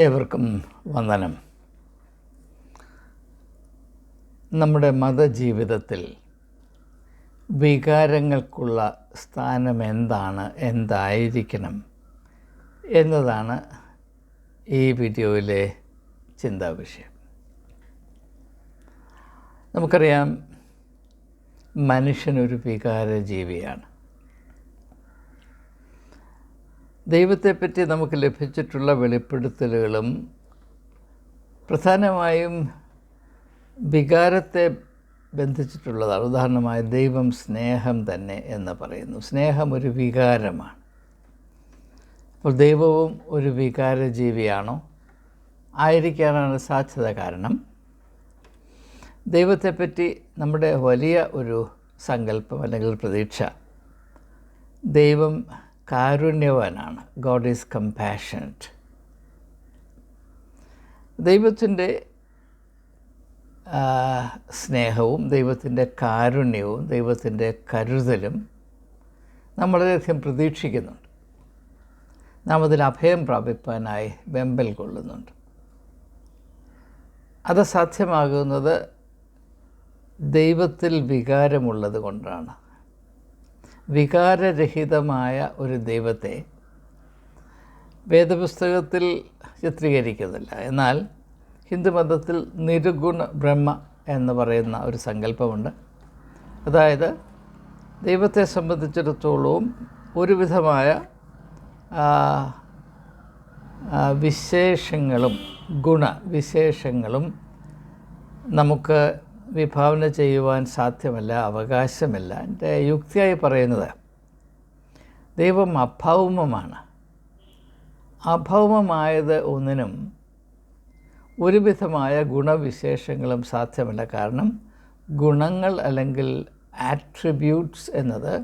ഏവർക്കും വന്ദനം. നമ്മുടെ മതജീവിതത്തിൽ വികാരങ്ങൾക്കുള്ള സ്ഥാനം എന്താണ് എന്തായിരിക്കണം എന്നതാണ് ഈ വീഡിയോയിലെ ചിന്താവിഷയം. നമുക്കറിയാം മനുഷ്യനൊരു വികാരജീവിയാണ്. ദൈവത്തെപ്പറ്റി നമുക്ക് ലഭിച്ചിട്ടുള്ള വെളിപ്പെടുത്തലുകളും പ്രധാനമായും വികാരത്തെ ബന്ധിച്ചിട്ടുള്ളതാണ്. ഉദാഹരണമായി ദൈവം സ്നേഹം തന്നെ എന്ന് പറയുന്നു. സ്നേഹം ഒരു വികാരമാണ്. അപ്പോൾ ദൈവവും ഒരു വികാരജീവിയാണോ? ആയിരിക്കാനാണ് സാധ്യത കാരണം. ദൈവത്തെപ്പറ്റി നമ്മുടെ വലിയ ഒരു സങ്കല്പം അല്ലെങ്കിൽ പ്രതീക്ഷ ദൈവം കാരുണ്യവാനാണ്. ഗോഡ് ഈസ് കമ്പാഷനറ്റ് ദൈവത്തിന്റെ സ്നേഹവും ദൈവത്തിന്റെ കാരുണ്യവും ദൈവത്തിന്റെ കരുതലും നമ്മൾ വളരെയധികം പ്രതീക്ഷിക്കുന്നുണ്ട്. നാം അതിൽ അഭയം പ്രാപിപ്പാനായി വെമ്പൽ കൊള്ളുന്നുണ്ട്. അത് സാധ്യമാകുന്നത് ദൈവത്തിൽ വികാരമുള്ളത് കൊണ്ടാണ്. വികാരരഹിതമായ ഒരു ദൈവത്തെ വേദപുസ്തകത്തിൽ ചിത്രീകരിക്കുന്നില്ല. എന്നാൽ ഹിന്ദുമതത്തിൽ നിരുഗുണ ബ്രഹ്മ എന്ന് പറയുന്ന ഒരു സങ്കല്പമുണ്ട്. അതായത് ദൈവത്തെ സംബന്ധിച്ചിടത്തോളവും ഒരുവിധമായ വിശേഷങ്ങളും ഗുണവിശേഷങ്ങളും നമുക്ക് വിഭാവന ചെയ്യുവാൻ സാധ്യമല്ല അവകാശമില്ല എന്റെ യുക്തിയായി പറയുന്നത്. ദൈവം അഭൗമമാണ്. അഭൗമമായത് ഒന്നിനും ഒരുവിധമായ ഗുണവിശേഷങ്ങളും സാധ്യമല്ല. കാരണം ഗുണങ്ങൾ അല്ലെങ്കിൽ ആട്രിബ്യൂട്ട്സ് എന്നത്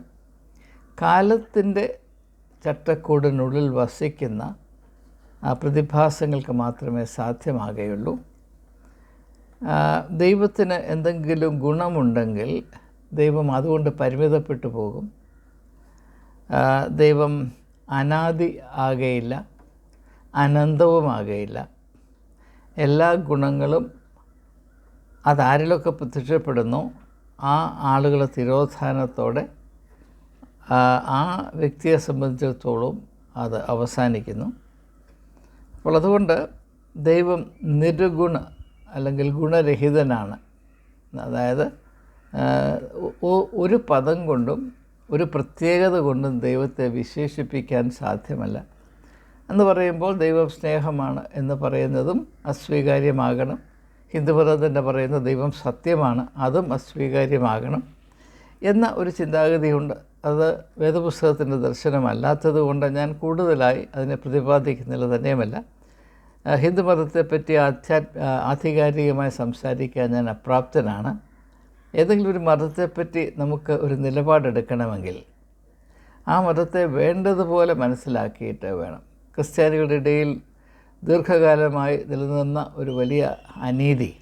കാലത്തിന്റെ ചട്ടക്കൂടിനുള്ളിൽ വസിക്കുന്ന പ്രതിഭാസങ്ങൾക്ക് മാത്രമേ സാധ്യമാകുകയുള്ളൂ ദൈവത്തിന് എന്തെങ്കിലും ഗുണമുണ്ടെങ്കിൽ ദൈവം അതുകൊണ്ട് പരിമിതപ്പെട്ടു പോകും. ദൈവം അനാദി ആകയില്ല അനന്തവുമാകയില്ല എല്ലാ ഗുണങ്ങളും അതാരിലൊക്കെ പ്രത്യക്ഷപ്പെടുന്നു ആ ആളുകൾ തിരോധാനത്തോടെ ആ വ്യക്തിയെ സംബന്ധിച്ചിടത്തോളം അത് അവസാനിക്കുന്നു. അപ്പോൾ അതുകൊണ്ട് ദൈവം നിരുഗുണ അല്ലെങ്കിൽ ഗുണരഹിതനാണ്. അതായത് ഒരു പദം കൊണ്ടും ഒരു പ്രത്യേകത കൊണ്ടും ദൈവത്തെ വിശേഷിപ്പിക്കാൻ സാധ്യമല്ല. എന്ന് പറയുമ്പോൾ ദൈവം സ്നേഹമാണ് എന്ന് പറയുന്നതും അസ്വീകാര്യമാകണം. ഹിന്ദുമതം തന്നെ പറയുന്ന ദൈവം സത്യമാണ് അതും അസ്വീകാര്യമാകണം എന്ന ഒരു ചിന്താഗതിയുണ്ട്. അത് വേദപുസ്തകത്തിന്റെ ദർശനമല്ലാത്തത് കൊണ്ട് ഞാൻ കൂടുതലായി അതിനെ പ്രതിപാദിക്കുന്നില്ല തന്നെയുമല്ല. ഹിന്ദുമതത്തെപ്പറ്റി ആധ്യാ ആധികാരികമായി സംസാരിക്കാൻ ഞാൻ അപ്രാപ്തനാണ്. ഏതെങ്കിലും ഒരു മതത്തെപ്പറ്റി നമുക്ക് ഒരു നിലപാടെടുക്കണമെങ്കിൽ ആ മതത്തെ വേണ്ടതുപോലെ മനസ്സിലാക്കിയിട്ട് വേണം. ക്രിസ്ത്യാനികളുടെ ഇടയിൽ ദീർഘകാലമായി നിലനിന്ന ഒരു വലിയ അനീതി.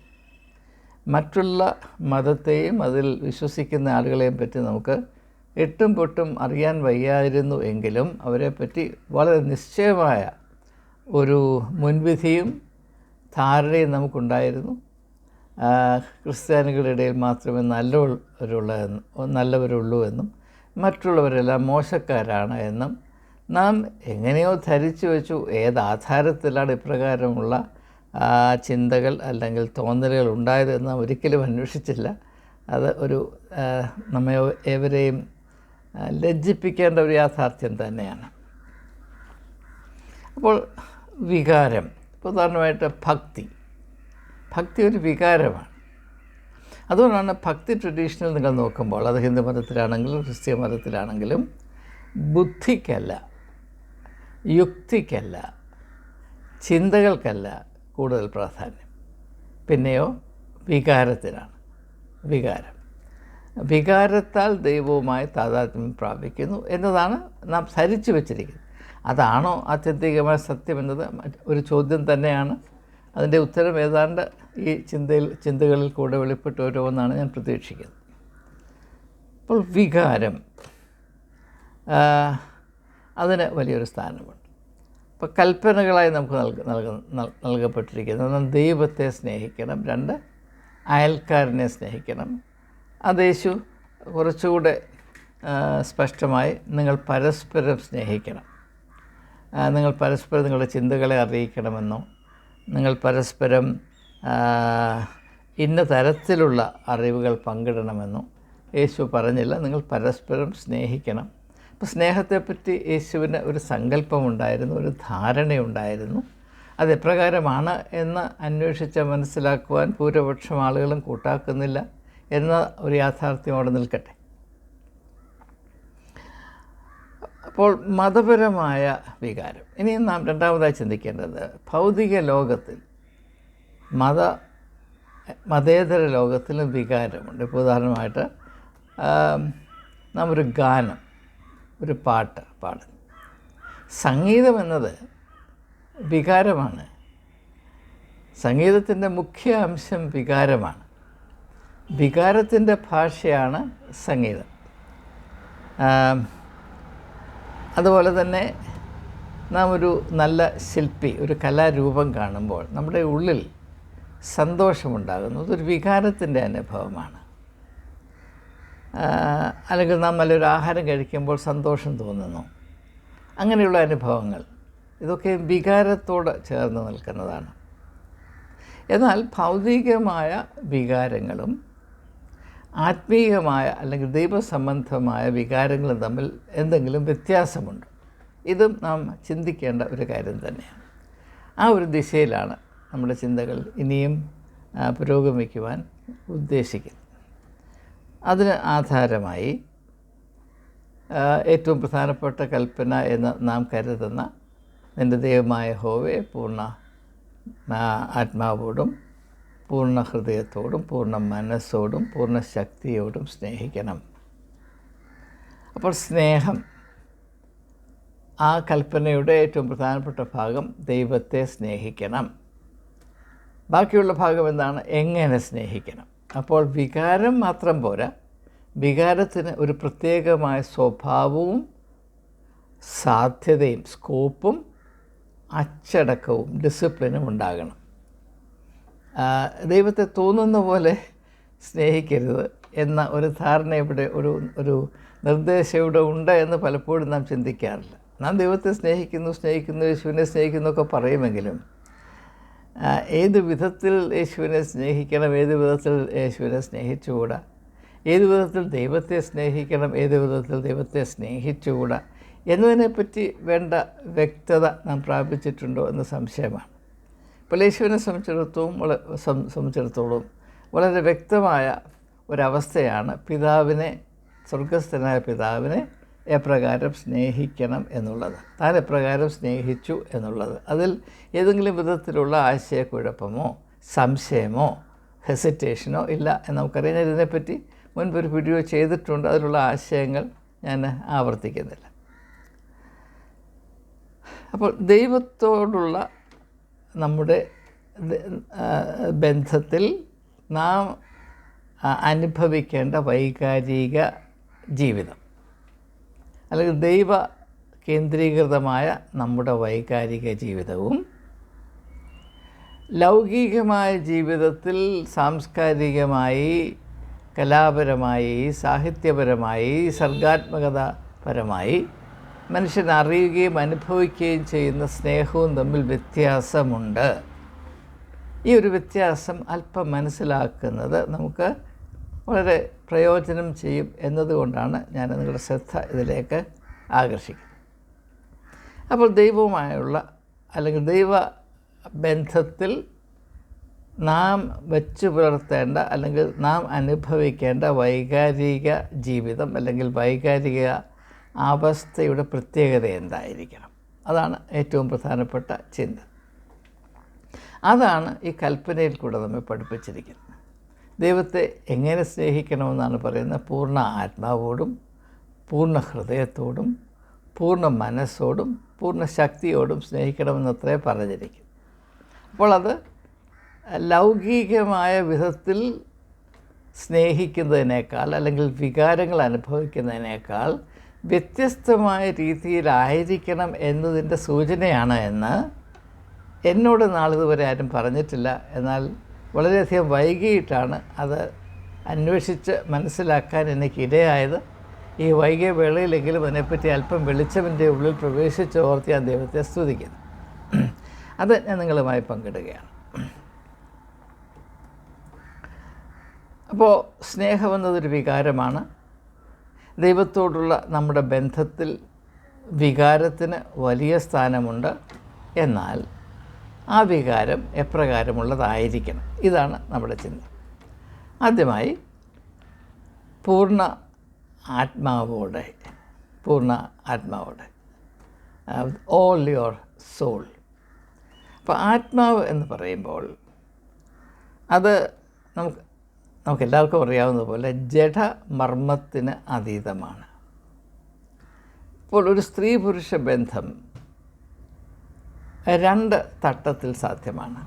മറ്റുള്ള മതത്തെയും അതിൽ വിശ്വസിക്കുന്ന ആളുകളെയും പറ്റി നമുക്ക് എട്ടും പൊട്ടും അറിയാൻ വയ്യായിരുന്നു എങ്കിലും അവരെപ്പറ്റി വളരെ നിശ്ചയമായ ഒരു മുൻവിധിയും ധാരണയും നമുക്കുണ്ടായിരുന്നു. ക്രിസ്ത്യാനികളുടെ ഇടയിൽ മാത്രമേ നല്ലവരുള്ള നല്ലവരുള്ളൂ എന്നും മറ്റുള്ളവരെല്ലാം മോശക്കാരാണ് എന്നും നാം എങ്ങനെയോ ധരിച്ചു വെച്ചു. ഏത് ആധാരത്തിലാണ് ഇപ്രകാരമുള്ള ചിന്തകൾ അല്ലെങ്കിൽ തോന്നലുകൾ ഉണ്ടായതെന്ന് നാം ഒരിക്കലും അന്വേഷിച്ചില്ല. അത് ഒരു നമ്മെ ഏവരെയും ലജ്ജിപ്പിക്കേണ്ട ഒരു യാഥാർത്ഥ്യം തന്നെയാണ്. അപ്പോൾ വികാരം. പ്രധാനമായിട്ട് ഭക്തി. ഭക്തി ഒരു വികാരമാണ്. അതുകൊണ്ടാണ് ഭക്തി ട്രഡീഷണൽ നിങ്ങൾ നോക്കുമ്പോൾ അത് ഹിന്ദു മതത്തിലാണെങ്കിലും ക്രിസ്ത്യ മതത്തിലാണെങ്കിലും ബുദ്ധിക്കല്ല യുക്തിക്കല്ല ചിന്തകൾക്കല്ല കൂടുതൽ പ്രാധാന്യം. പിന്നെയോ വികാരത്തിനാണ്. വികാരം. വികാരത്താൽ ദൈവവുമായി താതാത്മ്യം പ്രാപിക്കുന്നു എന്നതാണ് നാം ധരിച്ചു വച്ചിരിക്കുന്നത്. അതാണോ ആത്യന്തികമായ സത്യം എന്നത് ഒരു ചോദ്യം തന്നെയാണ്. അതിന്റെ ഉത്തരം ഏതാണ്ട് ഈ ചിന്തയിൽ ചിന്തകളിൽ കൂടെ വെളിപ്പെട്ടു വരുമെന്നാണ് ഞാൻ പ്രതീക്ഷിക്കുന്നത്. അപ്പോൾ വികാരം അതിന് വലിയൊരു സ്ഥാനമുണ്ട്. ഇപ്പോൾ കൽപ്പനകളായി നമുക്ക് നൽക നൽക നൽ- നൽകപ്പെട്ടിരിക്കുന്നത് ഒന്ന് ദൈവത്തെ സ്നേഹിക്കണം രണ്ട് അയൽക്കാരനെ സ്നേഹിക്കണം. അത് യേശു കുറച്ചുകൂടെ സ്പഷ്ടമായി നിങ്ങൾ പരസ്പരം സ്നേഹിക്കണം. നിങ്ങൾ പരസ്പരം നിങ്ങളുടെ ചിന്തകളെ അറിയിക്കണമെന്നോ നിങ്ങൾ പരസ്പരം ഇന്ന തരത്തിലുള്ള അറിവുകൾ പങ്കിടണമെന്നോ യേശു പറഞ്ഞില്ല. നിങ്ങൾ പരസ്പരം സ്നേഹിക്കണം. അപ്പോൾ സ്നേഹത്തെപ്പറ്റി യേശുവിന് ഒരു സങ്കല്പമുണ്ടായിരുന്നു ഒരു ധാരണയുണ്ടായിരുന്നു. അതെപ്രകാരമാണ് എന്ന് അന്വേഷിച്ച് മനസ്സിലാക്കുവാൻ ഭൂരിപക്ഷം ആളുകളും കൂട്ടാക്കുന്നില്ല എന്ന ഒരു യാഥാർത്ഥ്യം അവിടെ നിൽക്കട്ടെ. അപ്പോൾ മതപരമായ വികാരം. ഇനി നാം രണ്ടാമതായി ചിന്തിക്കേണ്ടത് ഭൗതിക ലോകത്തിൽ മത മതേതര ലോകത്തിലും വികാരമുണ്ട്. ഇപ്പോൾ ഉദാഹരണമായിട്ട് നാം ഒരു ഗാനം ഒരു പാട്ട് പാടുന്നു സംഗീതം എന്നത് വികാരമാണ്. സംഗീതത്തിന്റെ മുഖ്യ അംശം വികാരമാണ്. വികാരത്തിന്റെ ഭാഷയാണ് സംഗീതം. അതുപോലെ തന്നെ നാം ഒരു നല്ല ശില്പി ഒരു കലാരൂപം കാണുമ്പോൾ നമ്മുടെ ഉള്ളിൽ സന്തോഷമുണ്ടാകുന്നു. അതൊരു വികാരത്തിന്റെ അനുഭവമാണ്. അല്ലെങ്കിൽ നാം നല്ലൊരു ആഹാരം കഴിക്കുമ്പോൾ സന്തോഷം തോന്നുന്നു. അങ്ങനെയുള്ള അനുഭവങ്ങൾ ഇതൊക്കെ വികാരത്തോട് ചേർന്ന് നിൽക്കുന്നതാണ്. എന്നാൽ ഭൗതികമായ വികാരങ്ങളും ആത്മീയമായ അല്ലെങ്കിൽ ദൈവസംബന്ധമായ വികാരങ്ങൾ തമ്മിൽ എന്തെങ്കിലും വ്യത്യാസമുണ്ട്. ഇതും നാം ചിന്തിക്കേണ്ട ഒരു കാര്യം തന്നെയാണ്. ആ ഒരു ദിശയിലാണ് നമ്മുടെ ചിന്തകൾ ഇനിയും പുരോഗമിക്കുവാൻ ഉദ്ദേശിക്കുന്നത്. അതിന് ആധാരമായി ഏറ്റവും പ്രധാനപ്പെട്ട കൽപ്പന എന്ന് നാം കരുതുന്ന നിന്റെ ദൈവമായ ഹോവെ പൂർണ ആത്മാവോടും പൂർണ ഹൃദയത്തോടും പൂർണ മനസ്സോടും പൂർണ ശക്തിയോടും സ്നേഹിക്കണം. അപ്പോൾ സ്നേഹം ആ കൽപ്പനയുടെ ഏറ്റവും പ്രധാനപ്പെട്ട ഭാഗം ദൈവത്തെ സ്നേഹിക്കണം. ബാക്കിയുള്ള ഭാഗം എന്താണ്? എങ്ങനെ സ്നേഹിക്കണം? അപ്പോൾ വികാരം മാത്രം പോരാ. വികാരത്തിന് ഒരു പ്രത്യേകമായ സ്വഭാവവും സാധ്യതയും സ്കോപ്പും അച്ചടക്കവും ഡിസിപ്ലിനും ഉണ്ടാകണം. ദൈവത്തെ തോന്നുന്ന പോലെ സ്നേഹിക്കരുത് എന്ന ഒരു ധാരണ ഇവിടെ ഒരു ഒരു നിർദ്ദേശം ഇവിടെ ഉണ്ട് എന്ന് പലപ്പോഴും നാം ചിന്തിക്കാറില്ല. നാം ദൈവത്തെ സ്നേഹിക്കുന്നു സ്നേഹിക്കുന്നു യേശുവിനെ സ്നേഹിക്കുന്നു ഒക്കെ പറയുമെങ്കിലും ഏത് വിധത്തിൽ യേശുവിനെ സ്നേഹിക്കണം ഏത് വിധത്തിൽ യേശുവിനെ സ്നേഹിച്ചുകൂടാ? ഏത് വിധത്തിൽ ദൈവത്തെ സ്നേഹിക്കണം ഏത് വിധത്തിൽ ദൈവത്തെ സ്നേഹിച്ചുകൂടാ? എന്നതിനെപ്പറ്റി വേണ്ട വ്യക്തത നാം പ്രാപിച്ചിട്ടുണ്ടോ എന്ന് സംശയമാണ്. ഇപ്പോൾ യേശുവിനെ സംബന്ധിച്ചിടത്തോളം സംബന്ധിച്ചിടത്തോളം വളരെ വ്യക്തമായ ഒരവസ്ഥയാണ് പിതാവിനെ സ്വർഗസ്ഥനായ പിതാവിനെ എപ്രകാരം സ്നേഹിക്കണം എന്നുള്ളത്. താൻ എപ്രകാരം സ്നേഹിച്ചു എന്നുള്ളത്. അതിൽ ഏതെങ്കിലും വിധത്തിലുള്ള ആശയക്കുഴപ്പമോ സംശയമോ ഹെസിറ്റേഷനോ ഇല്ല എന്ന് നമുക്കറിയാം. ഞാൻ ഇതിനെപ്പറ്റി മുൻപൊരു വീഡിയോ ചെയ്തിട്ടുണ്ട്. അതിലുള്ള ആശയങ്ങൾ ഞാൻ ആവർത്തിക്കുന്നില്ല. അപ്പോൾ ദൈവത്തോടുള്ള നമ്മുടെ ബന്ധത്തിൽ നാം അനുഭവിക്കേണ്ട വൈകാരിക ജീവിതം. അല്ലെങ്കിൽ ദൈവ കേന്ദ്രീകൃതമായ നമ്മുടെ വൈകാരിക ജീവിതവും ലൗകികമായ ജീവിതത്തിൽ സാംസ്കാരികമായി കലാപരമായി സാഹിത്യപരമായി സർഗാത്മകതപരമായി മനുഷ്യൻ അറിയുകയും അനുഭവിക്കുകയും ചെയ്യുന്ന സ്നേഹവും തമ്മിൽ വ്യത്യാസമുണ്ട്. ഈ ഒരു വ്യത്യാസം അല്പം മനസ്സിലാക്കുന്നത് നമുക്ക് വളരെ പ്രയോജനം ചെയ്യും എന്നതുകൊണ്ടാണ് ഞാൻ നിങ്ങളുടെ ശ്രദ്ധ ഇതിലേക്ക് ആകർഷിക്കുന്നത്. അപ്പോൾ ദൈവവുമായുള്ള അല്ലെങ്കിൽ ദൈവ ബന്ധത്തിൽ നാം വെച്ചു പുലർത്തേണ്ട അല്ലെങ്കിൽ നാം അനുഭവിക്കേണ്ട വൈകാരിക ജീവിതം അല്ലെങ്കിൽ വൈകാരിക അവസ്ഥയുടെ പ്രത്യേകത എന്തായിരിക്കണം? അതാണ് ഏറ്റവും പ്രധാനപ്പെട്ട ചിന്ത. അതാണ് ഈ കൽപ്പനയിൽ കൂടെ നമ്മെ പഠിപ്പിച്ചിരിക്കുന്നത്. ദൈവത്തെ എങ്ങനെ സ്നേഹിക്കണമെന്നാണ് പറയുന്നത്. പൂർണ ആത്മാവോടും പൂർണ ഹൃദയത്തോടും പൂർണ മനസ്സോടും പൂർണ ശക്തിയോടും സ്നേഹിക്കണമെന്നത്രേ പറഞ്ഞിരിക്കും അപ്പോൾ അത് ലൗകികമായ വിധത്തിൽ സ്നേഹിക്കുന്നതിനേക്കാൾ അല്ലെങ്കിൽ വികാരങ്ങൾ അനുഭവിക്കുന്നതിനേക്കാൾ വ്യത്യസ്തമായ രീതിയിലായിരിക്കണം എന്നതിന്റെ സൂചനയാണ് എന്ന് എന്നോട് നാളിതുവരെ ആരും പറഞ്ഞിട്ടില്ല. എന്നാൽ വളരെയധികം വൈകിയിട്ടാണ് അത് അന്വേഷിച്ച് മനസ്സിലാക്കാൻ എനിക്ക് ഇടയായത്. ഈ വൈകിയ വേളയിലെങ്കിലും അതിനെപ്പറ്റി അല്പം വെളിച്ചമിന്റെ ഉള്ളിൽ പ്രവേശിച്ച് ഓർത്ത് ഞാൻ ദൈവത്തെ സ്തുതിക്കുന്നു. അത് ഞാൻ നിങ്ങളുമായി പങ്കിടുകയാണ്. അപ്പോൾ സ്നേഹമെന്നതൊരു വികാരമാണ്. ദൈവത്തോടുള്ള നമ്മുടെ ബന്ധത്തിൽ വികാരത്തിന് വലിയ സ്ഥാനമുണ്ട്. എന്നാൽ ആ വികാരം എപ്രകാരമുള്ളതായിരിക്കണം. ഇതാണ് നമ്മുടെ ചിന്ത. ആദ്യമായി പൂർണ ആത്മാവോടെ പൂർണ ആത്മാവോടെ ഓൾ യുവർ സോൾ അപ്പോൾ ആത്മാവ് എന്ന് പറയുമ്പോൾ അത് നമുക്ക് നമുക്ക് അറിയാവുന്നതുപോലെ അറിയാവുന്ന പോലെ ജഡമർമ്മത്തിന് അതീതമാണ്. ഇപ്പോൾ ഒരു സ്ത്രീ പുരുഷ ബന്ധം രണ്ട് തട്ടത്തിൽ സാധ്യമാണ്.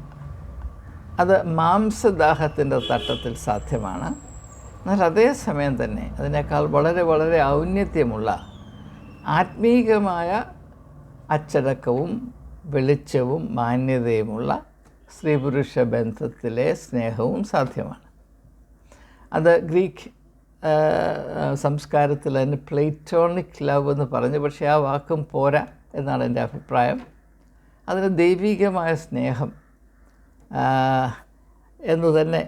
അത് മാംസദാഹത്തിന്റെ തട്ടത്തിൽ സാധ്യമാണ്. എന്നാൽ അതേസമയം തന്നെ അതിനേക്കാൾ വളരെ വളരെ ഔന്നത്യമുള്ള ആത്മീകമായ അച്ചടക്കവും വെളിച്ചവും മാന്യതയുമുള്ള സ്ത്രീ പുരുഷ ബന്ധത്തിലെ സ്നേഹവും സാധ്യമാണ്. അത് ഗ്രീക്ക് സംസ്കാരത്തിൽ അതിന് പ്ലേറ്റോണിക് ലവ് എന്ന് പറഞ്ഞു. പക്ഷേ ആ വാക്കും പോരാ എന്നാണ് എന്റെ അഭിപ്രായം. അതിന് ദൈവികമായ സ്നേഹം എന്ന് തന്നെ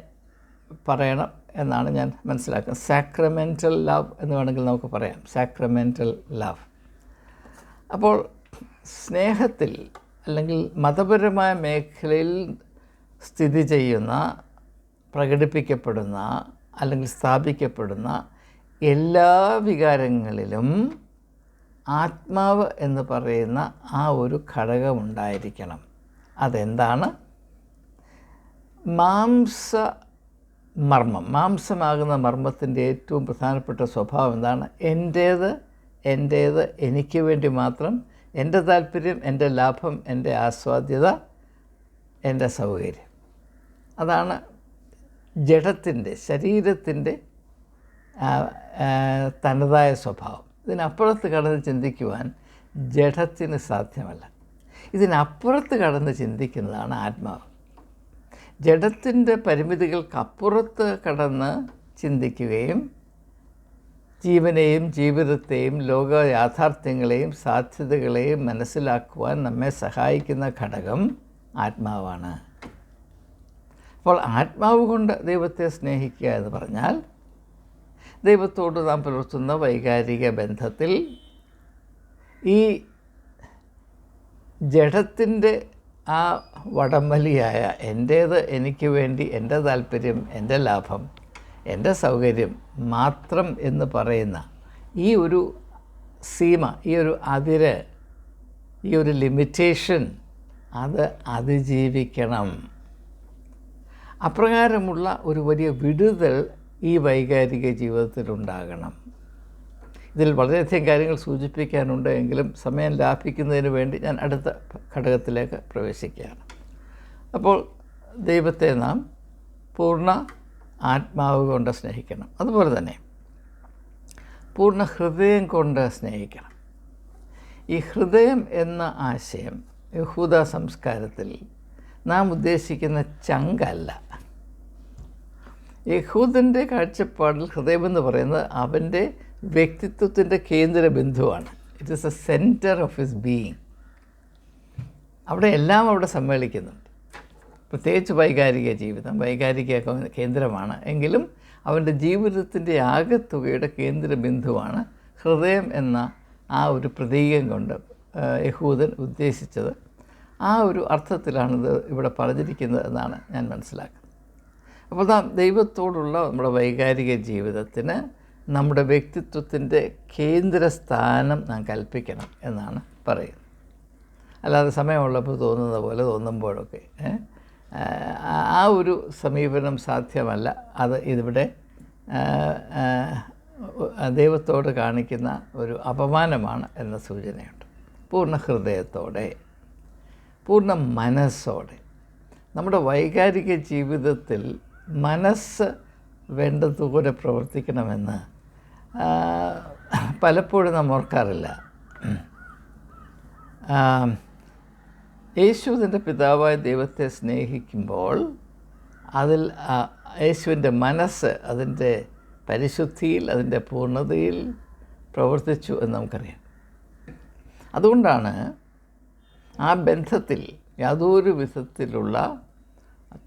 പറയണം എന്നാണ് ഞാൻ മനസ്സിലാക്കുന്നത്. സാക്രമെന്റൽ ലവ് എന്ന് വേണമെങ്കിൽ നമുക്ക് പറയാം. സാക്രമെന്റൽ ലവ് അപ്പോൾ സ്നേഹത്തിൽ അല്ലെങ്കിൽ മതപരമായ മേഖലയിൽ സ്ഥിതി ചെയ്യുന്ന പ്രകടിപ്പിക്കപ്പെടുന്ന അല്ലെങ്കിൽ സ്ഥാപിക്കപ്പെടുന്ന എല്ലാ വികാരങ്ങളിലും ആത്മാവ് എന്ന് പറയുന്ന ആ ഒരു ഘടകമുണ്ടായിരിക്കണം. അതെന്താണ്? മാംസ മർമ്മം മാംസമാകുന്ന മർമ്മത്തിന്റെ ഏറ്റവും പ്രധാനപ്പെട്ട സ്വഭാവം എന്താണ്? എന്റേത് എന്റേത് എനിക്ക് വേണ്ടി മാത്രം എന്റെ താല്പര്യം എന്റെ ലാഭം എന്റെ ആസ്വാദ്യത എന്റെ സൗകര്യം. അതാണ് ജഡത്തിന്റെ ശരീരത്തിന്റെ തനതായ സ്വഭാവം. ഇതിനപ്പുറത്ത് കടന്ന് ചിന്തിക്കുവാൻ ജഡത്തിന് സാധ്യമല്ല. ഇതിനപ്പുറത്ത് കടന്ന് ചിന്തിക്കുന്നതാണ് ആത്മാവ്. ജഡത്തിന്റെ പരിമിതികൾക്കപ്പുറത്ത് കടന്ന് ചിന്തിക്കുകയും ജീവനെയും ജീവിതത്തെയും ലോക യാഥാർത്ഥ്യങ്ങളെയും സാധ്യതകളെയും മനസ്സിലാക്കുവാൻ നമ്മെ സഹായിക്കുന്ന ഘടകം ആത്മാവാണ്. അപ്പോൾ ആത്മാവ് കൊണ്ട് ദൈവത്തെ സ്നേഹിക്കുക എന്ന് പറഞ്ഞാൽ ദൈവത്തോട് നാം പുലർത്തുന്ന വൈകാരിക ബന്ധത്തിൽ ഈ ജഡത്തിന്റെ ആ വടംവലിയായ എന്റേത് എനിക്ക് വേണ്ടി എന്റെ താല്പര്യം എന്റെ ലാഭം എന്റെ സൗകര്യം മാത്രം എന്ന് പറയുന്ന ഈ ഒരു സീമ ഈ ഒരു അതിര് ഈ ഒരു ലിമിറ്റേഷൻ അത് അതിജീവിക്കണം. അപ്രകാരമുള്ള ഒരു വലിയ വിടുതൽ ഈ വൈകാരിക ജീവിതത്തിലുണ്ടാകണം. ഇതിൽ വളരെയധികം കാര്യങ്ങൾ സൂചിപ്പിക്കാനുണ്ട് എങ്കിലും സമയം ലാഭിക്കുന്നതിന് വേണ്ടി ഞാൻ അടുത്ത ഘടകത്തിലേക്ക് പ്രവേശിക്കുകയാണ്. അപ്പോൾ ദൈവത്തെ നാം പൂർണ ആത്മാവ് കൊണ്ട് സ്നേഹിക്കണം. അതുപോലെ തന്നെ പൂർണ ഹൃദയം കൊണ്ട് സ്നേഹിക്കണം. ഈ ഹൃദയം എന്ന ആശയം യഹൂദ സംസ്കാരത്തിൽ നാം ഉദ്ദേശിക്കുന്ന ചങ്കല്ല. യഹൂദന്റെ കാഴ്ചപ്പാടിൽ ഹൃദയമെന്ന് പറയുന്നത് അവന്റെ വ്യക്തിത്വത്തിന്റെ കേന്ദ്ര ബിന്ദുവാണ് it is a centre of his being അവിടെ എല്ലാം അവിടെ സമ്മേളിക്കുന്നുണ്ട്. പ്രത്യേകിച്ച് വൈകാരിക ജീവിതം വൈകാരിക കേന്ദ്രമാണ്. എങ്കിലും അവന്റെ ജീവിതത്തിന്റെ ആകത്തുകയുടെ കേന്ദ്ര ബിന്ദുവാണ് ഹൃദയം എന്ന ആ ഒരു പ്രതീകം കൊണ്ട് യഹൂദൻ ഉദ്ദേശിച്ചത്. ആ ഒരു അർത്ഥത്തിലാണിത് ഇവിടെ പറഞ്ഞിരിക്കുന്നത് എന്നാണ് ഞാൻ മനസ്സിലാക്കുന്നത്. അപ്പോൾ നാം ദൈവത്തോടുള്ള നമ്മുടെ വൈകാരിക ജീവിതത്തിന് നമ്മുടെ വ്യക്തിത്വത്തിന്റെ കേന്ദ്രസ്ഥാനം നാം കൽപ്പിക്കണം എന്നാണ് പറയുന്നത്. അല്ലാതെ സമയമുള്ളപ്പോൾ തോന്നുന്ന പോലെ തോന്നുമ്പോഴൊക്കെ ആ ഒരു സമീപനം സാധ്യമല്ല. അത് ഇതിവിടെ ദൈവത്തോട് കാണിക്കുന്ന ഒരു അപമാനമാണ് എന്ന സൂചനയുണ്ട്. പൂർണ ഹൃദയത്തോടെ പൂർണ മനസ്സോടെ. നമ്മുടെ വൈകാരിക ജീവിതത്തിൽ മനസ്സ് വേണ്ടതുപോലെ പ്രവർത്തിക്കണമെന്ന് പലപ്പോഴും നാം ഓർക്കാറില്ല. യേശുവിന്റെ പിതാവായ ദൈവത്തെ സ്നേഹിക്കുമ്പോൾ അതിൽ യേശുവിന്റെ മനസ്സ് അതിന്റെ പരിശുദ്ധിയിൽ അതിന്റെ പൂർണതയിൽ പ്രവർത്തിച്ചു എന്ന് നമുക്കറിയാം. അതുകൊണ്ടാണ് ആ ബന്ധത്തിൽ യാതൊരു വിധത്തിലുള്ള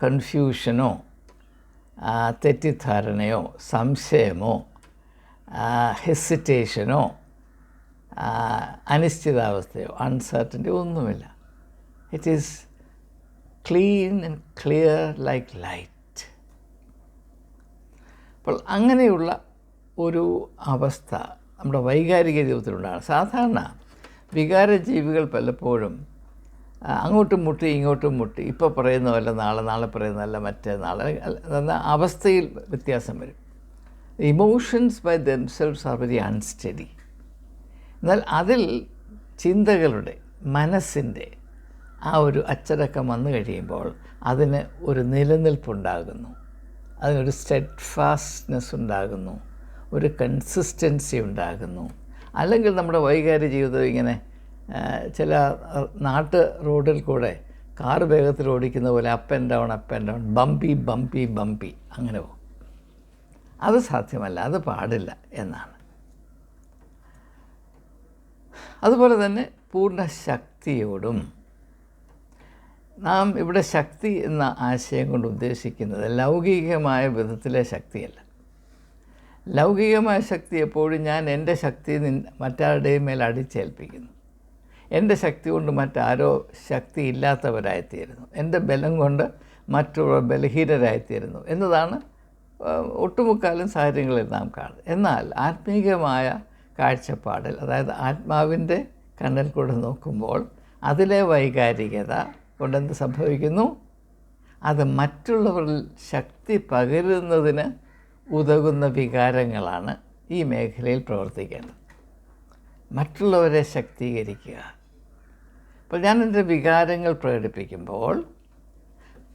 കൺഫ്യൂഷനോ തെറ്റിദ്ധാരണയോ സംശയമോ ഹെസിറ്റേഷനോ അനിശ്ചിതാവസ്ഥയോ അൺസർട്ടന്റി ഒന്നുമില്ല. It is clean and clear like light അപ്പോൾ അങ്ങനെയുള്ള ഒരു അവസ്ഥ നമ്മുടെ വൈകാരിക ജീവിതത്തിലുണ്ടാണ് സാധാരണ വികാരജീവികൾ പലപ്പോഴും അങ്ങോട്ടും മുട്ടി ഇങ്ങോട്ടും മുട്ടി. ഇപ്പോൾ പറയുന്നതല്ല നാളെ നാളെ പറയുന്നതല്ല മറ്റേ നാളെ. എന്ന അവസ്ഥയിൽ വ്യത്യാസം വരും. Emotions by themselves are very unsteady എന്നാൽ അതിൽ ചിന്തകളുടെ മനസ്സിന്റെ ആ ഒരു അച്ചടക്കം വന്നു കഴിയുമ്പോൾ അതിന് ഒരു നിലനിൽപ്പുണ്ടാകുന്നു. അതിനൊരു സ്റ്റെഡ് ഫാസ്റ്റ്നെസ് ഉണ്ടാകുന്നു. ഒരു കൺസിസ്റ്റൻസി ഉണ്ടാകുന്നു. അല്ലെങ്കിൽ നമ്മുടെ വൈകാരിക ജീവിതം ഇങ്ങനെ ചില നാട്ട് റോഡിൽ കൂടെ കാർ വേഗത്തിൽ ഓടിക്കുന്ന പോലെ up and down up and down bumpy bumpy bumpy അങ്ങനെ പോകും. അത് സാധ്യമല്ല അത് പാടില്ല എന്നാണ്. അതുപോലെ തന്നെ പൂർണ ശക്തിയോടും നാം ഇവിടെ ശക്തി എന്ന ആശയം കൊണ്ട് ഉദ്ദേശിക്കുന്നത് ലൗകികമായ വിധത്തിലെ ശക്തിയല്ല. ലൗകികമായ ശക്തി എപ്പോഴും ഞാൻ എന്റെ ശക്തി മറ്റാരുടെയും മേൽ അടിച്ചേൽപ്പിക്കുന്നു. എന്റെ ശക്തി കൊണ്ട് മറ്റാരോ ശക്തി ഇല്ലാത്തവരായിത്തീരുന്നു. എന്റെ ബലം കൊണ്ട് മറ്റുള്ള ബലഹീനരായിത്തീരുന്നു എന്നതാണ് ഒട്ടുമുക്കാലും സാഹചര്യങ്ങളിൽ നാം കാണുന്നത്. എന്നാൽ ആത്മീകമായ കാഴ്ചപ്പാടിൽ അതായത് ആത്മാവിന്റെ കണ്ണിൽ കൂടെ നോക്കുമ്പോൾ അതിലെ വൈകാരികത കൊണ്ടെന്ത് സംഭവിക്കുന്നു? അത് മറ്റുള്ളവരിൽ ശക്തി പകരുന്നതിന് ഉതകുന്ന വികാരങ്ങളാണ് ഈ മേഖലയിൽ പ്രവർത്തിക്കേണ്ടത്. മറ്റുള്ളവരെ ശക്തീകരിക്കുക. അപ്പോൾ ഞാൻ എന്റെ വികാരങ്ങൾ പ്രകടിപ്പിക്കുമ്പോൾ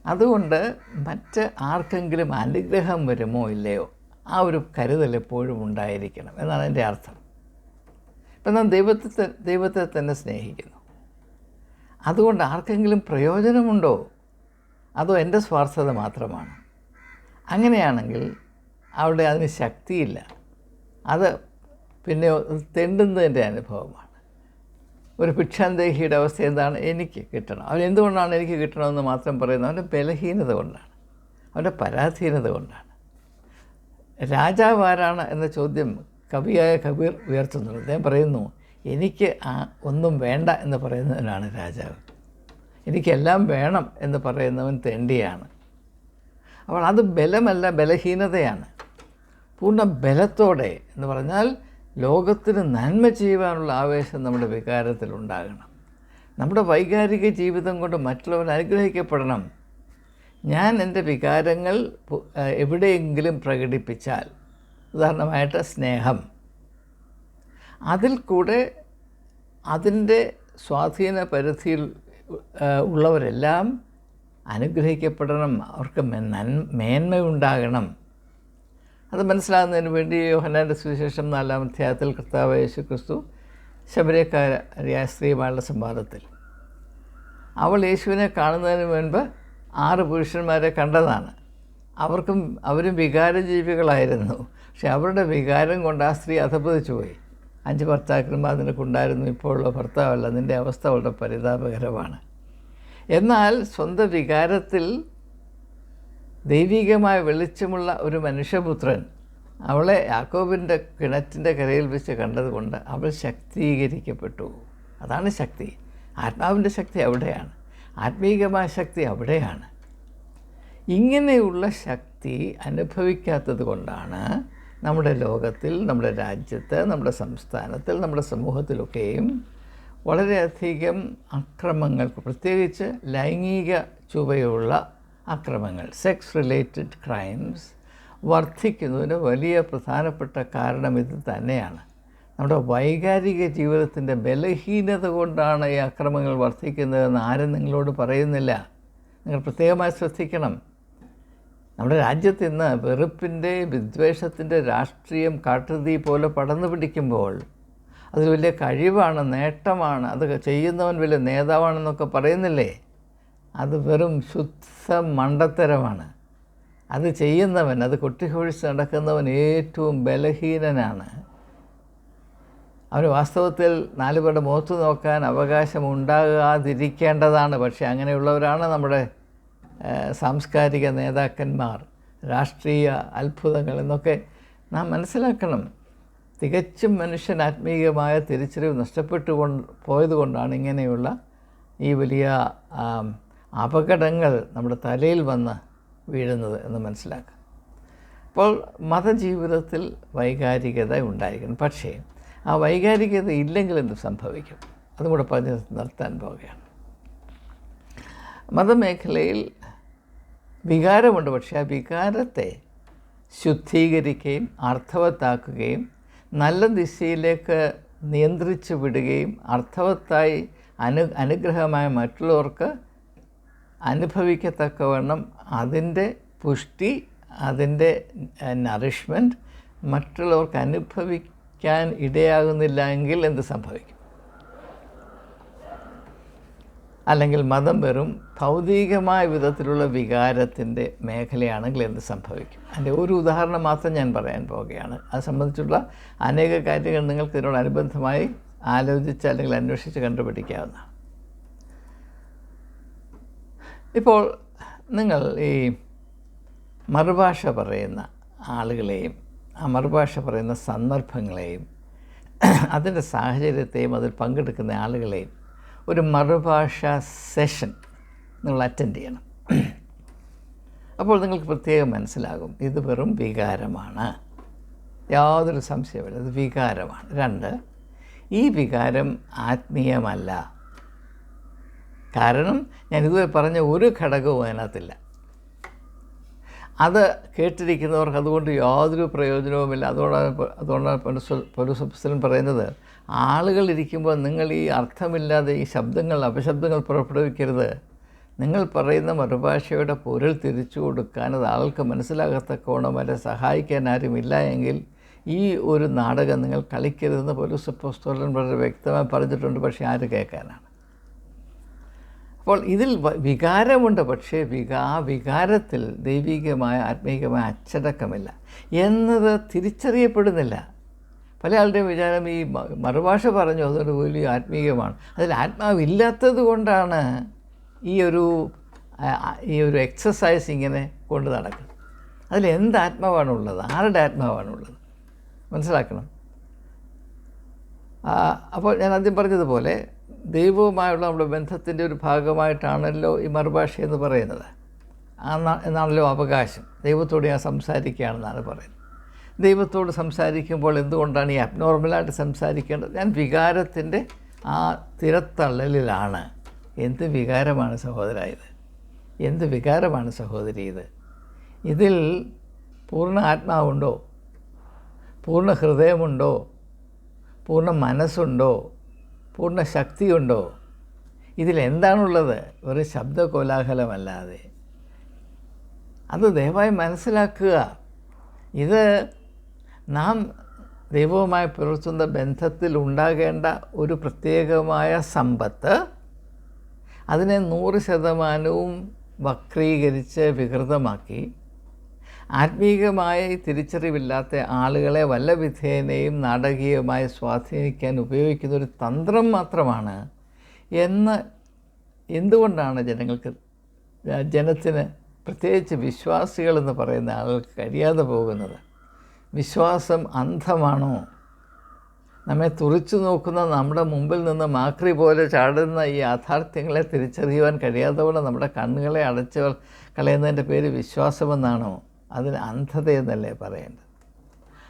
അതുകൊണ്ട് മറ്റ് ആർക്കെങ്കിലും അനുഗ്രഹം വരുമോ ഇല്ലയോ ആ ഒരു കരുതൽ എപ്പോഴും ഉണ്ടായിരിക്കണം എന്നാണ് എന്റെ അർത്ഥം. ഇപ്പം നാം ദൈവത്തെ ദൈവത്തെ തന്നെ സ്നേഹിക്കുന്നു. അതുകൊണ്ട് ആർക്കെങ്കിലും പ്രയോജനമുണ്ടോ? അതോ എന്റെ സ്വാർത്ഥത മാത്രമാണ്? അങ്ങനെയാണെങ്കിൽ അവിടെ അതിന് ശക്തിയില്ല. അത് പിന്നെ തെണ്ടുന്നതിന്റെ അനുഭവമാണ്. ഒരു ഭിക്ഷാന്തേഹിയുടെ അവസ്ഥ എന്താണ്? എനിക്ക് കിട്ടണം. അവൻ എന്തുകൊണ്ടാണ് എനിക്ക് കിട്ടണമെന്ന് മാത്രം പറയുന്നത്? അവന്റെ ബലഹീനത കൊണ്ടാണ്. അവന്റെ പരാധീനത കൊണ്ടാണ്. രാജാവ് ആരാണ് എന്ന ചോദ്യം കവിയായ കബീർ ഉയർത്തുന്നുണ്ട്. അദ്ദേഹം പറയുന്നു എനിക്ക് ആ ഒന്നും വേണ്ട എന്ന് പറയുന്നവനാണ് രാജാവ്. എനിക്കെല്ലാം വേണം എന്ന് പറയുന്നവൻ തെണ്ടിയാണ്. അപ്പോൾ അത് ബലമല്ല ബലഹീനതയാണ്. പൂർണ ബലത്തോടെ എന്ന് പറഞ്ഞാൽ ലോകത്തിന് നന്മ ചെയ്യുവാനുള്ള ആവേശം നമ്മുടെ വികാരത്തിൽ ഉണ്ടാകണം. നമ്മുടെ വൈകാരിക ജീവിതം കൊണ്ട് മറ്റുള്ളവർ അനുഗ്രഹിക്കപ്പെടണം. ഞാൻ എന്റെ വികാരങ്ങൾ എവിടെയെങ്കിലും പ്രകടിപ്പിച്ചാൽ ഉദാഹരണമായിട്ട് സ്നേഹം. അതിൽ കൂടെ അതിന്റെ സ്വാധീന പരിധിയിൽ ഉള്ളവരെല്ലാം അനുഗ്രഹിക്കപ്പെടണം. അവർക്ക് നന്മ മേന്മയുണ്ടാകണം. അത് മനസ്സിലാകുന്നതിന് വേണ്ടി യോഹനാന്റെ സുവിശേഷം നാലാം അധ്യായത്തിൽ കർത്താവ് യേശു ക്രിസ്തു ശബരിക്കാരിയായ സ്ത്രീയുമായുള്ള സംവാദത്തിൽ. അവൾ യേശുവിനെ കാണുന്നതിന് മുൻപ് ആറ് പുരുഷന്മാരെ കണ്ടതാണ്. അവർക്കും അവരും വികാരജീവികളായിരുന്നു. പക്ഷെ അവരുടെ വികാരം കൊണ്ട് ആ സ്ത്രീ അധപ്പതിച്ചു പോയി. അഞ്ച് ഭർത്താക്കന്മാർ നിനക്കുണ്ടായിരുന്നു ഇപ്പോഴുള്ള ഭർത്താവല്ല. നിന്റെ അവസ്ഥ വളരെ പരിതാപകരമാണ്. എന്നാൽ സ്വന്തം വികാരത്തിൽ ദൈവികമായ വെളിച്ചമുള്ള ഒരു മനുഷ്യപുത്രൻ അവളെ യാക്കോബിന്റെ കിണറ്റിന്റെ കരയിൽ വെച്ച് കണ്ടതുകൊണ്ട് അവൾ ശക്തീകരിക്കപ്പെട്ടു. അതാണ് ശക്തി. ആത്മാവിന്റെ ശക്തി അവിടെയാണ്. ആത്മീകമായ ശക്തി അവിടെയാണ്. ഇങ്ങനെയുള്ള ശക്തി അനുഭവിക്കാത്തത് കൊണ്ടാണ് നമ്മുടെ ലോകത്തിൽ നമ്മുടെ രാജ്യത്ത് നമ്മുടെ സംസ്ഥാനത്തിൽ നമ്മുടെ സമൂഹത്തിലൊക്കെയും വളരെയധികം അക്രമങ്ങൾക്ക് പ്രത്യേകിച്ച് ലൈംഗിക ചുവയുള്ള അക്രമങ്ങൾ സെക്സ് റിലേറ്റഡ് ക്രൈംസ് വർദ്ധിക്കുന്നതിന് വലിയ പ്രധാനപ്പെട്ട കാരണം ഇത് തന്നെയാണ്. നമ്മുടെ വൈകാരിക ജീവിതത്തിന്റെ ബലഹീനത കൊണ്ടാണ് ഈ അക്രമങ്ങൾ വർദ്ധിക്കുന്നതെന്ന് ആരും നിങ്ങളോട് പറയുന്നില്ല. നിങ്ങൾ പ്രത്യേകമായി ശ്രദ്ധിക്കണം. നമ്മുടെ രാജ്യത്ത് ഇന്ന് വെറുപ്പിന്റെ വിദ്വേഷത്തിന്റെ രാഷ്ട്രീയം കാട്ടുതീ പോലെ പടർന്നു പിടിക്കുമ്പോൾ അത് വലിയ കഴിവാണ് നേട്ടമാണ് അത് ചെയ്യുന്നവൻ വലിയ നേതാവാണെന്നൊക്കെ പറയുന്നില്ലേ? അത് വെറും ശുദ്ധ മണ്ടത്തരമാണ്. അത് ചെയ്യുന്നവൻ അത് കൊട്ടിക്കൊഴിച്ച് നടക്കുന്നവൻ ഏറ്റവും ബലഹീനനാണ്. അവന് വാസ്തവത്തിൽ നാലു പേരുടെ മുഖത്ത് നോക്കാൻ അവകാശം ഉണ്ടാകാതിരിക്കേണ്ടതാണ് പക്ഷേ അങ്ങനെയുള്ളവരാണ് നമ്മുടെ സാംസ്കാരിക നേതാക്കന്മാർ രാഷ്ട്രീയ അത്ഭുതങ്ങൾ എന്നൊക്കെ നാം മനസ്സിലാക്കണം. തികച്ചും മനുഷ്യൻ ആത്മീയമായ തിരിച്ചറിവ് നഷ്ടപ്പെട്ടു കൊണ്ട് പോയതുകൊണ്ടാണ് ഇങ്ങനെയുള്ള ഈ വലിയ അപകടങ്ങൾ നമ്മുടെ തലയിൽ വന്ന് വീഴുന്നത് എന്ന് മനസ്സിലാക്കുക അപ്പോൾ മതജീവിതത്തിൽ വൈകാരികത ഉണ്ടായിരിക്കണം. പക്ഷേ ആ വൈകാരികത ഇല്ലെങ്കിൽ എന്ത് സംഭവിക്കും? അതും കൂടെ പറഞ്ഞ് നിർത്താൻ പോവുകയാണ്. മതമേഖലയിൽ വികാരമുണ്ട്. പക്ഷേ ആ വികാരത്തെ ശുദ്ധീകരിക്കുകയും അർത്ഥവത്താക്കുകയും നല്ല ദിശയിലേക്ക് നിയന്ത്രിച്ചു വിടുകയും അർത്ഥവത്തായി അനു അനുഗ്രഹമായ മറ്റുള്ളവർക്ക് അനുഭവിക്കത്തക്കവണ്ണം അതിന്റെ പുഷ്ടി അതിന്റെ നറിഷ്മെന്റ് മറ്റുള്ളവർക്ക് അനുഭവിക്കാൻ ഇടയാകുന്നില്ല എങ്കിൽ എന്ത് സംഭവിക്കും? അല്ലെങ്കിൽ മതം വെറും ഭൗതികമായ വിധത്തിലുള്ള വികാരത്തിന്റെ മേഖലയാണെങ്കിൽ എന്ത് സംഭവിക്കും? അതിന്റെ ഒരു ഉദാഹരണം മാത്രം ഞാൻ പറയാൻ പോവുകയാണ്. അത് സംബന്ധിച്ചുള്ള അനേക കാര്യങ്ങൾ നിങ്ങൾക്ക് ഇതിനോടനുബന്ധമായി ആലോചിച്ച് അല്ലെങ്കിൽ അന്വേഷിച്ച് കണ്ടുപിടിക്കാവുന്നതാണ്. ഇപ്പോൾ നിങ്ങൾ ഈ മറുഭാഷ പറയുന്ന ആളുകളെയും ആ മറുഭാഷ പറയുന്ന സന്ദർഭങ്ങളെയും അതിന്റെ സാഹചര്യത്തെയും അതിൽ പങ്കെടുക്കുന്ന ആളുകളെയും ഒരു മറുഭാഷ സെഷൻ നിങ്ങൾ അറ്റൻഡ് ചെയ്യണം. അപ്പോൾ നിങ്ങൾക്ക് പ്രത്യേകം മനസ്സിലാകും ഇത് വെറും വികാരമാണ്. യാതൊരു സംശയമില്ല ഇത് വികാരമാണ്. രണ്ട് ഈ വികാരം ആത്മീയമല്ല. കാരണം ഞാൻ ഇതുവരെ പറഞ്ഞ ഒരു ഘടകവും അതിനകത്തില്ല. അത് കേട്ടിരിക്കുന്നവർക്ക് അതുകൊണ്ട് യാതൊരു പ്രയോജനവുമില്ല. അതുകൊണ്ടാണ് അതുകൊണ്ടാണ് പൗരസപ്സലൻ പറയുന്നത് ആളുകൾ ഇരിക്കുമ്പോൾ നിങ്ങൾ ഈ അർത്ഥമില്ലാതെ ഈ ശബ്ദങ്ങൾ അപശബ്ദങ്ങൾ പുറപ്പെടുവിക്കരുത്. നിങ്ങൾ പറയുന്ന മറുഭാഷയുടെ പൊരുൾ തിരിച്ചു കൊടുക്കാൻ അത് ആൾക്ക് മനസ്സിലാകത്തക്കോണം വരെ സഹായിക്കാൻ ആരുമില്ല എങ്കിൽ ഈ ഒരു നാടകം നിങ്ങൾ കളിക്കരുതെന്ന് പൗരസപ്പോസ്തോലൻ വളരെ വ്യക്തമായി പറഞ്ഞിട്ടുണ്ട്. പക്ഷേ ആര് കേൾക്കാനാണ്? അപ്പോൾ ഇതിൽ വികാരമുണ്ട് പക്ഷേ വികാ വികാരത്തിൽ ദൈവികമായ ആത്മീകമായ അച്ചടക്കമില്ല. എന്നത് തിരിച്ചറിയപ്പെടുന്നില്ല. പല ആളുടെയും വിചാരം ഈ മറുഭാഷ പറഞ്ഞു അതൊരു വലിയ ആത്മീയമാണ് അതിൽ ആത്മാവില്ലാത്തത് കൊണ്ടാണ് ഈ ഒരു ഈ ഒരു എക്സസൈസ് ഇങ്ങനെ കൊണ്ട് നടക്കുന്നത്. അതിൽ എന്ത് ആത്മാവാണുള്ളത് ആരുടെ ആത്മാവാണുള്ളത് മനസ്സിലാക്കണം? അപ്പോൾ ഞാൻ ആദ്യം പറഞ്ഞതുപോലെ ദൈവവുമായുള്ള നമ്മുടെ ബന്ധത്തിന്റെ ഒരു ഭാഗമായിട്ടാണല്ലോ ഈ മറുഭാഷ എന്ന് പറയുന്നത്. എന്നാണല്ലോ അവകാശം. ദൈവത്തോട് ഞാൻ സംസാരിക്കുകയാണെന്നാണ് പറയുന്നത്. ദൈവത്തോട് സംസാരിക്കുമ്പോൾ എന്തുകൊണ്ടാണ് ഈ അബ്നോർമലായിട്ട് സംസാരിക്കേണ്ടത്? ഞാൻ വികാരത്തിന്റെ ആ തിരത്തള്ളലിലാണ്. എന്ത് വികാരമാണ് സഹോദര ഇത്? എന്ത് വികാരമാണ് സഹോദരി ഇത്? ഇതിൽ പൂർണ ആത്മാവുണ്ടോ? പൂർണ ഹൃദയമുണ്ടോ? പൂർണ മനസ്സുണ്ടോ? പൂർണ ശക്തിയുണ്ടോ? ഇതിലെന്താണുള്ളത് ഒരു ശബ്ദ കോലാഹലമല്ലാതെ. അത് ദയവായി മനസ്സിലാക്കുക. ഇത് നാം ദൈവവുമായി പുലർത്തുന്ന ബന്ധത്തിൽ ഉണ്ടാകേണ്ട ഒരു പ്രത്യേകമായ സമ്പത്ത് അതിനെ നൂറ് ശതമാനവും വക്രീകരിച്ച് വികൃതമാക്കി ആത്മീകമായ തിരിച്ചറിവില്ലാത്ത ആളുകളെ വല്ല വിധേനയും നാടകീയമായി സ്വാധീനിക്കാൻ ഉപയോഗിക്കുന്ന ഒരു തന്ത്രം മാത്രമാണ്. എന്ന് എന്തുകൊണ്ടാണ് ജനങ്ങൾക്ക് ജനത്തിന് പ്രത്യേകിച്ച് വിശ്വാസികളെന്ന് പറയുന്ന ആളുകൾക്ക് കഴിയാതെ പോകുന്നത്? വിശ്വാസം അന്ധമാണോ? നമ്മെ തുറിച്ചു നോക്കുന്ന നമ്മുടെ മുമ്പിൽ നിന്ന് മാക്രി പോലെ ചാടുന്ന ഈ യാഥാർത്ഥ്യങ്ങളെ തിരിച്ചറിയുവാൻ കഴിയാത്തവണ്ണം നമ്മുടെ കണ്ണുകളെ അടച്ചു കളയുന്നതിന്റെ പേര് വിശ്വാസമെന്നാണോ? അതിന് അന്ധതയെന്നല്ലേ പറയേണ്ടത്?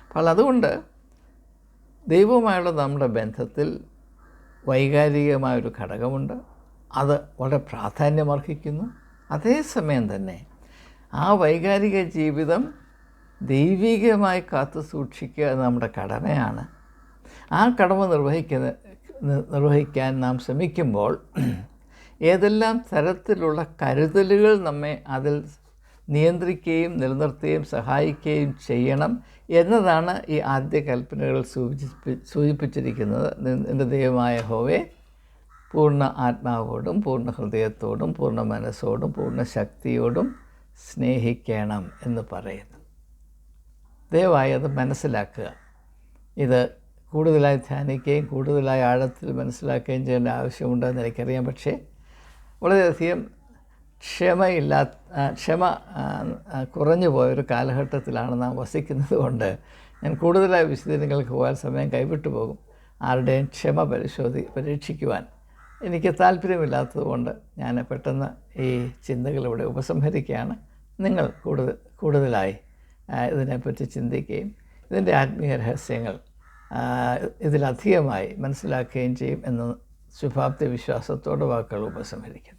അപ്പോൾ അതുകൊണ്ട് ദൈവവുമായുള്ള നമ്മുടെ ബന്ധത്തിൽ വൈകാരികമായൊരു ഘടകമുണ്ട്. അത് വളരെ പ്രാധാന്യമർഹിക്കുന്നു. അതേസമയം തന്നെ ആ വൈകാരിക ജീവിതം ദൈവികമായി കാത്തു സൂക്ഷിക്കുക നമ്മുടെ കടമയാണ്. ആ കടമ നിർവഹിക്കുന്ന നിർവഹിക്കാൻ നാം ശ്രമിക്കുമ്പോൾ ഏതെല്ലാം തരത്തിലുള്ള കരുതലുകൾ നമ്മെ അതിൽ നിയന്ത്രിക്കുകയും നിലനിർത്തുകയും സഹായിക്കുകയും ചെയ്യണം എന്നതാണ് ഈ ആദ്യ കൽപ്പനകൾ സൂചിപ്പി സൂചിപ്പിച്ചിരിക്കുന്നത്. എന്റെ ദൈവമായ ഹോവേ പൂർണ ആത്മാവോടും പൂർണ ഹൃദയത്തോടും പൂർണ മനസ്സോടും പൂർണ ശക്തിയോടും സ്നേഹിക്കണം എന്ന് പറയുന്നു. ദയവായി അത് മനസ്സിലാക്കുക. ഇത് കൂടുതലായി ധ്യാനിക്കുകയും കൂടുതലായി ആഴത്തിൽ മനസ്സിലാക്കുകയും ചെയ്യേണ്ട ആവശ്യമുണ്ടെന്ന് എനിക്കറിയാം. പക്ഷേ വളരെയധികം ക്ഷമയില്ലാ ക്ഷമ കുറഞ്ഞു പോയൊരു കാലഘട്ടത്തിലാണ് നാം വസിക്കുന്നത് കൊണ്ട് ഞാൻ കൂടുതലായി വിശദീകരണങ്ങൾക്ക് പോകാൻ സമയം കൈവിട്ടു പോകും. ആരുടെയും ക്ഷമ പരിശോധി പരീക്ഷിക്കുവാൻ എനിക്ക് താല്പര്യമില്ലാത്തതുകൊണ്ട് ഞാൻ പെട്ടെന്ന് ഈ ചിന്തകളിവിടെ ഉപസംഹരിക്കുകയാണ്. നിങ്ങൾ കൂടുതൽ കൂടുതലായി ഇതിനെപ്പറ്റി ചിന്തിക്കുകയും ഇതിന്റെ ആത്മീയ രഹസ്യങ്ങൾ ഇതിലധികമായി മനസ്സിലാക്കുകയും ചെയ്യും എന്ന ശുഭാപ്തി വിശ്വാസത്തോടെ വാക്കുകൾ ഉപസംഹരിക്കുന്നു.